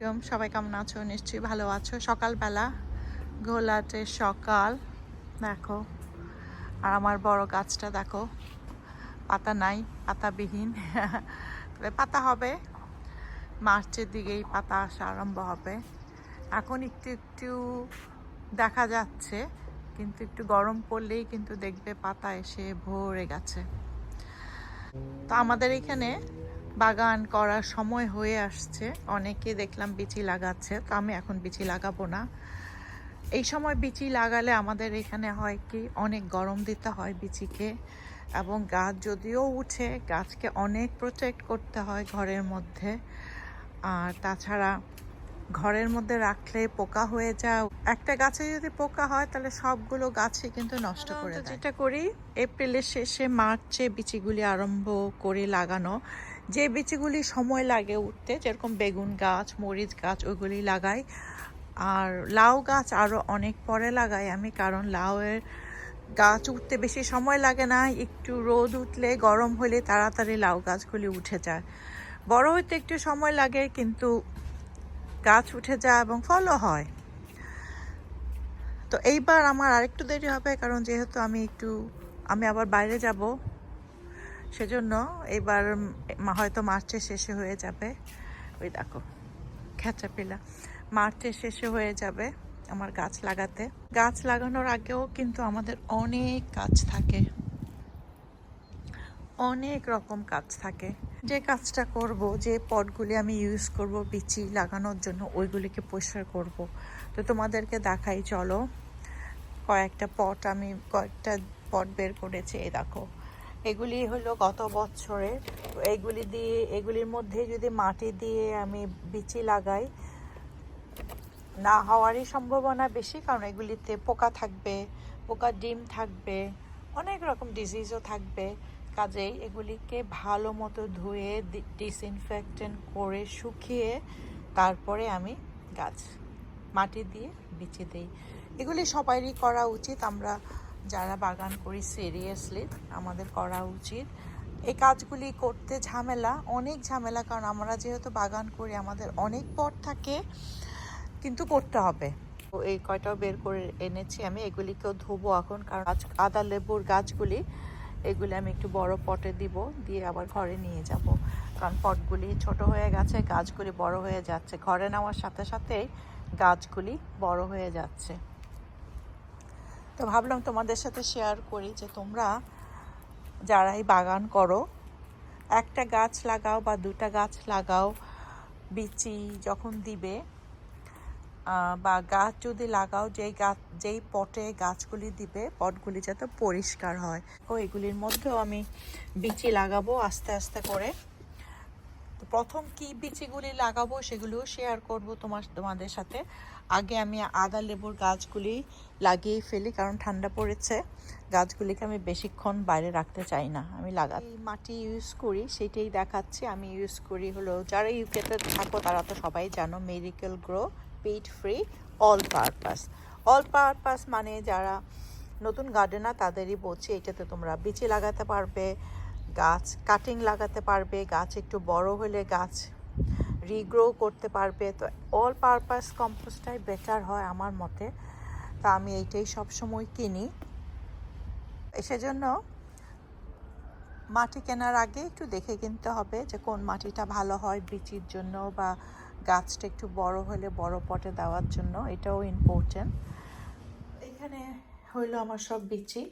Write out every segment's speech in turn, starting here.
এরকম সবাই কেমন আছো? নিশ্চয়ই ভালো আছো। সকালবেলা, ঘোলাটে সকাল, দেখো। আর আমার বড় গাছটা, দেখো। পাতা নাই, পাতাবিহীন। তবে পাতা হবে। মার্চের দিকেই পাতা আসা আরম্ভ হবে। এখন একটু একটু দেখা যাচ্ছে, কিন্তু একটু গরম পড়লেই কিন্তু দেখবে পাতা এসে ভরে গেছে। তো আমাদের এখানে বাগান করার সময় হয়ে আসছে। অনেকে দেখলাম বিচি লাগাচ্ছে। তো আমি এখন বিচি লাগাবো না। এই সময় বিচি লাগালে আমাদের এখানে হয় কি, অনেক গরম দিতে হয় বিচিকে। এবং গাছ যদিও উঠে, গাছকে অনেক প্রোটেক্ট করতে হয় ঘরের মধ্যে। আর তাছাড়া ঘরের মধ্যে রাখলে পোকা হয়ে যায় একটা গাছে যদি পোকা হয় তাহলে সবগুলো গাছে কিন্তু নষ্ট করে দেয়। যেটা করি এপ্রিলের শেষে মার্চে বিচিগুলি আরম্ভ করে লাগানো। যে বিচিগুলি সময় লাগে উঠতে যেরকম বেগুন গাছ মরিচ গাছ ওইগুলি লাগাই। আর লাউ গাছ আরও অনেক পরে লাগাই আমি কারণ লাউয়ের গাছ উঠতে বেশি সময় লাগে না। একটু রোদ উঠলে গরম হলে তাড়াতাড়ি লাউ গাছগুলি উঠে যায়। বড় হইতে একটু সময় লাগে কিন্তু গাছ উঠে যায় এবং ফলও হয়। তো এইবার আমার আরেকটু দেরি হবে কারণ যেহেতু আমি একটু, আমি আবার বাইরে যাব, সেজন্য এইবার হয়তো মার্চের শেষে হয়ে যাবে। ওই দেখো খেঁচাপিলা মার্চের শেষে হয়ে যাবে আমার গাছ লাগাতে। গাছ লাগানোর আগেও কিন্তু আমাদের অনেক কাজ থাকে। অনেক রকম কাজ থাকে। যে কাজটা করব, যে পটগুলি আমি ইউজ করব, বিচি লাগানোর জন্য ওইগুলিকে পরিষ্কার করব। তো তোমাদেরকে দেখাই, চলো। কয়েকটা পট আমি, কয়েকটা পট বের করেছি, এই দেখো। এগুলি হলো গত বছরে তো এইগুলি দিয়ে, এগুলির মধ্যে যদি মাটি দিয়ে আমি বিচি লাগাই, না হওয়ারই সম্ভাবনা বেশি, কারণ এগুলিতে পোকা থাকবে, পোকা ডিম থাকবে, অনেক রকম ডিজিজও থাকবে। কাজেই এগুলিকে ভালো মতো ধুয়ে ডিসইনফেক্টেন্ট করে শুকিয়ে তারপরে আমি গাছ মাটি দিয়ে বিচে দিই। এগুলি সবারই করা উচিত। আমরা যারা বাগান করি সিরিয়াসলি আমাদের করা উচিত। এই কাজগুলি করতে ঝামেলা, অনেক ঝামেলা, কারণ আমরা যেহেতু বাগান করি, আমাদের অনেক পট থাকে, কিন্তু করতে হবে। তো এই কয়টাও বের করে এনেছি আমি। এগুলিকেও ধুবো এখন, কারণ আদা লেবুর গাছগুলি এগুলি আমি একটু বড় পটে দিব, দিয়ে আবার ঘরে নিয়ে যাব। কারণ পটগুলি ছোট হয়ে গেছে, গাছগুলি বড় হয়ে যাচ্ছে। ঘরে নেওয়ার সাথে সাথে গাছগুলি বড় হয়ে যাচ্ছে। তো ভাবলাম তোমাদের সাথে শেয়ার করি যে তোমরা যারাই বাগান করো, একটা গাছ লাগাও বা দুটা গাছ লাগাও, বিচি যখন দিবে বা গাছ যদি লাগাও, যেই গাছ যেই পটে গাছগুলি দিবে, পটগুলি যাতে পরিষ্কার হয়। ও এগুলির মধ্যেও আমি বিচি লাগাবো আস্তে আস্তে করে। তো প্রথম কি বিচিগুলি লাগাবো সেগুলোও শেয়ার করব তোমার তোমাদের সাথে। আগে আমি আদা লেবুর গাছগুলি লাগিয়ে ফেলি, কারণ ঠান্ডা পড়েছে। গাছগুলিকে আমি বেশিক্ষণ বাইরে রাখতে চাই না। আমি লাগা মাটি ইউজ করি, সেটাই দেখাচ্ছি। আমি ইউজ করি হলো, যারা ইউকেতে থাকো তারা তো সবাই জানো medical grow pet free all purpose all purpose মানে যারা নতুন গার্ডেনার তাদেরই বলছি, এটাতে তোমরা বিচি লাগাতে পারবে, গাছ কাটিং লাগাতে পারবে, গাছ একটু বড় হলে গাছ রিগ্রো করতে পারবে। তো অল পারপাস কম্পোস্টটাই বেটার হয় আমার মতে। তা আমি এইটাই সবসময় কিনি। সেজন্য মাটি কেনার আগে একটু দেখে কিনতে হবে যে কোন মাটিটা ভালো হয় বিচির জন্য বা গাছটা একটু বড় হলে বড় পটে দেওয়ার জন্য এটাও ইম্পর্টেন্ট এখানে হইল আমার সব বিচি।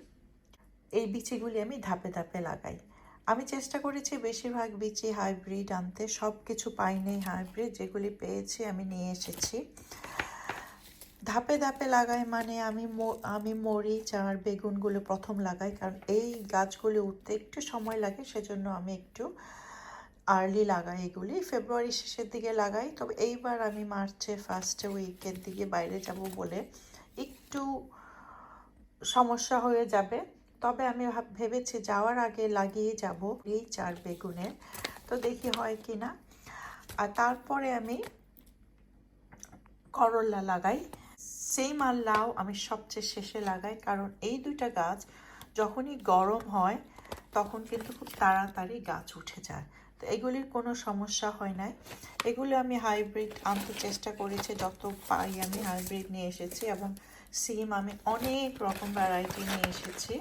এই বিচিগুলি আমি ধাপে ধাপে লাগাই। আমি চেষ্টা করেছি বেশিরভাগ বিচি হাইব্রিড আনতে সব কিছু পাইনি হাইব্রিড যেগুলি পেয়েছি আমি নিয়ে এসেছি। ধাপে ধাপে লাগাই মানে আমি আমি মরিচ আর বেগুনগুলো প্রথম লাগাই, কারণ এই গাছগুলি উঠতে একটু সময় লাগে, সেজন্য আমি একটু আর্লি লাগাই এগুলি। ফেব্রুয়ারি শেষের দিকে লাগাই। তবে এইবার আমি মার্চে ফার্স্ট উইকের দিকে বাইরে যাব বলে একটু সমস্যা হয়ে যাবে। তবে আমি ভাব- ভেবেছি যাওয়ার আগে লাগিয়ে যাব এই চার বেগুনের তো দেখি হয় কি না আর তারপরে আমি করলা লাগাই। সেম আর লাউ আমি সবচেয়ে শেষে লাগাই। কারণ এই দুইটা গাছ যখনই গরম হয়, তখন কিন্তু খুব তাড়াতাড়ি গাছ উঠে যায়। এগুলির কোনো সমস্যা হয় নাই। এগুলো আমি হাইব্রিড আনতে চেষ্টা করেছি, যত পাই আমি হাইব্রিড নিয়ে এসেছি এবং সিম আমি অনেক রকম ভ্যারাইটি নিয়ে এসেছি।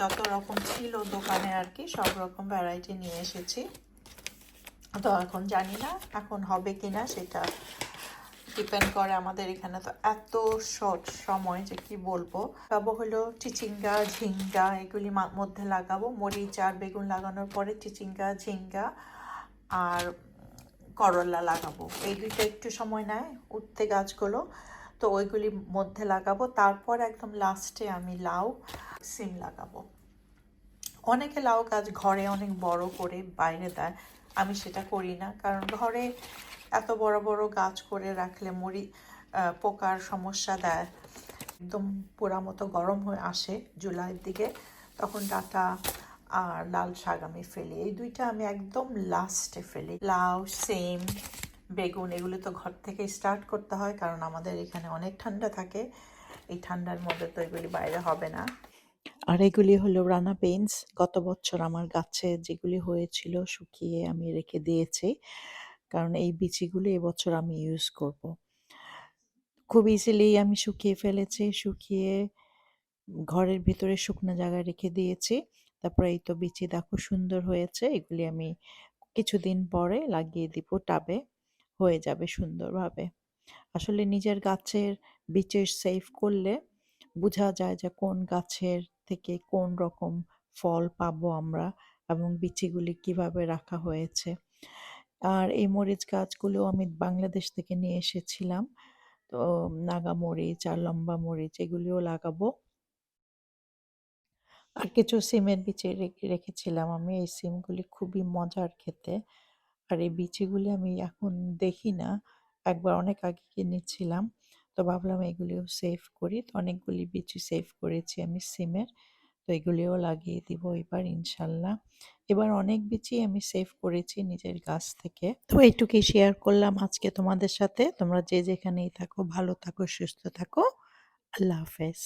যত রকম ছিল দোকানে আর কি, সব রকম ভ্যারাইটি নিয়ে এসেছি। তো এখন জানি না, এখন হবে কি না সেটা ডিপেন্ড করে আমাদের এখানে তো এত শর্ট সময় যে কি বলব। লাগাবো হলো চিচিঙ্গা, ঝিঙ্গা, এগুলি মধ্যে লাগাবো। মরিচ আর বেগুন লাগানোর পরে চিচিঙ্গা, ঝিঙ্গা আর করলা লাগাবো। এই দুইটা একটু সময় নেয় উঠতে গাছগুলো। তো ওইগুলি মধ্যে লাগাবো। তারপর একদম লাস্টে আমি লাউ, সিম লাগাবো। অনেকে লাউ গাছ ঘরে অনেক বড় করে বাইরে দেয়। আমি সেটা করি না। কারণ ঘরে এত বড় বড় গাছ করে রাখলে মরি পোকার সমস্যা দেয়। একদম পোড়া মতো গরম হয়ে আসে জুলাইয়ের দিকে, তখন ডাটা আর লাল শাক আমি ফেলি। এই দুইটা আমি একদম লাস্টে ফেলি। লাউ, সেম, বেগুন এগুলো তো ঘর থেকে স্টার্ট করতে হয়, কারণ আমাদের এখানে অনেক ঠান্ডা থাকে। এই ঠান্ডার মধ্যে তো এগুলি বাইরে হবে না। আর এগুলি হলো রানা পেন্স গত বছর আমার গাছে যেগুলি হয়েছিল শুকিয়ে আমি রেখে দিয়েছি। কারণ এই বিচিগুলি এবছর আমি ইউজ করব। খুব ইজিলি আমি শুকিয়ে ফেলেছি, শুকিয়ে ঘরের ভিতরে শুকনো জায়গায় রেখে দিয়েছি। তারপরে এই তো বিচি দেখো সুন্দর হয়েছে, এগুলি আমি কিছুদিন পরে লাগিয়ে দিব, টাবে হয়ে যাবে সুন্দরভাবে। আসলে নিজের গাছের বিচের সেভ করলে বোঝা যায় যে কোন গাছের থেকে কোন রকম ফল পাবো আমরা এবং বিচিগুলি কীভাবে রাখা হয়েছে। আর এই মরিচ গাছগুলো আমি বাংলাদেশ থেকে নিয়ে এসেছিলাম। তো নাগা মরিচ আর লম্বা মরিচ এগুলিও লাগাবো। আর কিছু সিমের বিচি রেখে রেখেছিলাম আমি। এই সিমগুলি খুবই মজার খেতে। আর এই বিচিগুলি আমি এখন দেখি না। একবার অনেক আগে কিনেছিলাম। তো ভাবলাম এগুলিও সেভ করি। তো অনেকগুলি বিচি সেভ করেছি আমি সিমের তো এগুলিও লাগিয়ে দিব এবার ইনশাল্লাহ। এবার অনেক বিচি আমি সেভ করেছি নিজের গাছ থেকে। তো এইটুকুই শেয়ার করলাম আজকে তোমাদের সাথে। তোমরা যে যেখানেই থাকো, ভালো থাকো, সুস্থ থাকো। আল্লাহ হাফেজ।